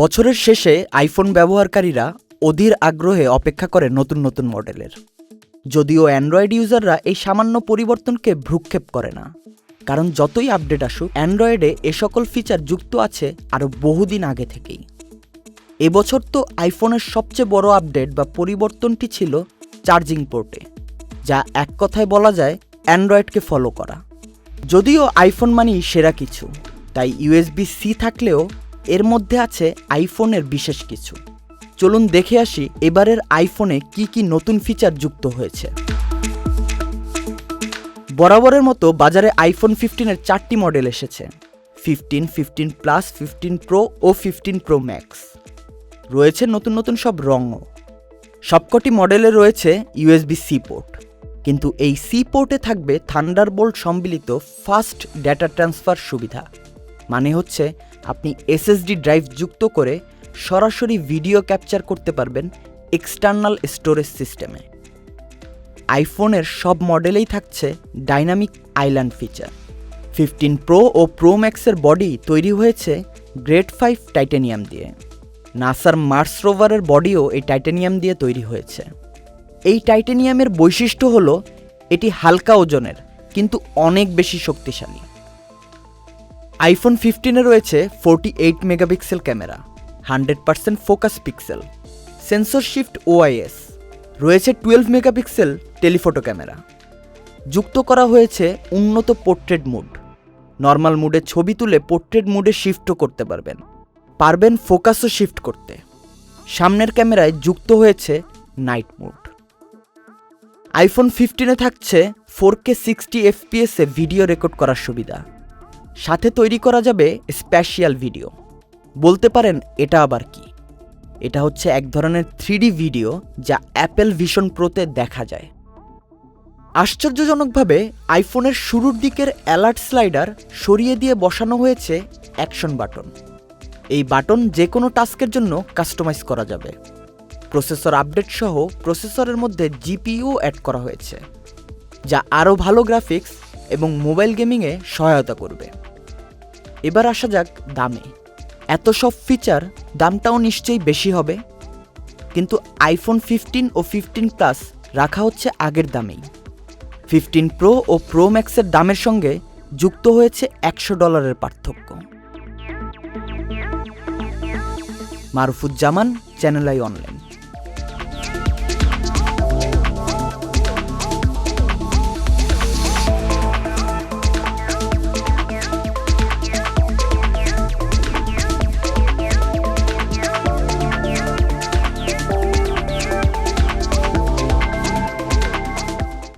বছরের শেষে আইফোন ব্যবহারকারীরা অধীর আগ্রহে অপেক্ষা করে নতুন নতুন মডেলের। যদিও অ্যান্ড্রয়েড ইউজাররা এই সামান্য পরিবর্তনকে ভ্রুক্ষেপ করে না। কারণ যতই আপডেট আসুক, অ্যান্ড্রয়েডে এ সকল ফিচার যুক্ত আছে আরও বহুদিন আগে থেকেই। এবছর তো আইফোনের সবচেয়ে বড় আপডেট বা পরিবর্তনটি ছিল চার্জিং পোর্টে, যা এক কথায় বলা যায় অ্যান্ড্রয়েডকে ফলো করা। যদিও আইফোন মানেই সেরা কিছু, তাই ইউএসবি সি থাকলেও এর মধ্যে আছে আইফোনের বিশেষ কিছু। চলুন দেখে আসি এবারের আইফোনে কি কি নতুন ফিচার যুক্ত হয়েছে। বরাবরের মতো বাজারে আইফোন ফিফটিনের চারটি মডেল এসেছে। Fifteen fifteen plus fifteen pro ও ফিফটিন প্রো ম্যাক্স রয়েছে নতুন নতুন সব রঙও। সবকটি মডেলে রয়েছে ইউএসবি সি পোর্ট কিন্তু এই সি পোর্টে থাকবে থান্ডারবোল্ট সম্মিলিত ফাস্ট ডেটা ট্রান্সফার সুবিধা। মানে হচ্ছে আপনি এসএসডি ড্রাইভ যুক্ত করে সরাসরি ভিডিও ক্যাপচার করতে পারবেন এক্সটার্নাল স্টোরেজ সিস্টেমে আইফোনের সব মডেলেই থাকছে dynamic island feature fifteen pro ও প্রো ম্যাক্সের বডি তৈরি হয়েছে গ্রেড ফাইভ টাইটেনিয়াম দিয়ে। নাসার মার্স রোভারের বডিও এই টাইটেনিয়াম দিয়ে তৈরি হয়েছে। এই টাইটেনিয়ামের বৈশিষ্ট্য হলো, এটি হালকা ওজনের, কিন্তু অনেক বেশি শক্তিশালী। আইফোন ফিফটিনে রয়েছে forty eight megapixel camera hundred percent focus pixel sensor shift OIS রয়েছে টুয়েলভ মেগাপিক্সেল টেলিফোটো ক্যামেরা যুক্ত করা হয়েছে উন্নত পোর্ট্রেট মুড নর্মাল মুডে ছবি তুলে পোর্ট্রেট মুডে শিফটও করতে পারবেন পারবেন ফোকাসও শিফট করতে, সামনের ক্যামেরায় যুক্ত হয়েছে নাইট মুড আইফোন ফিফটিনে থাকছে ফোর কে সিক্সটি এফপিএসে ভিডিও রেকর্ড করার সুবিধা সাথে তৈরি করা যাবে স্পেশিয়াল ভিডিও। বলতে পারেন এটা আবার কি? এটা হচ্ছে এক ধরনের থ্রিডি ভিডিও যা অ্যাপেল ভিশন প্রোতে দেখা যায়। আশ্চর্যজনকভাবে আইফোনের শুরুর দিকের অ্যালার্ট স্লাইডার সরিয়ে দিয়ে বসানো হয়েছে অ্যাকশন বাটন। এই বাটন যে কোনো টাস্কের জন্য কাস্টমাইজ করা যাবে। প্রসেসর আপডেট সহ প্রসেসরের মধ্যে জিপিইউ অ্যাড করা হয়েছে, যা আরও ভালো গ্রাফিক্স এবং মোবাইল গেমিংয়ে সহায়তা করবে। এবার আসা যাক দামে। এত সব ফিচার দামটাও নিশ্চয়ই বেশি হবে। কিন্তু আইফোন ফিফটিন ও ফিফটিন প্লাস রাখা হচ্ছে আগের দামেই। ফিফটিন প্রো ও প্রো ম্যাক্সের দামের সঙ্গে যুক্ত হয়েছে একশো ডলারের পার্থক্য। মারুফুজ্জামান চ্যানেল আই অনলাইন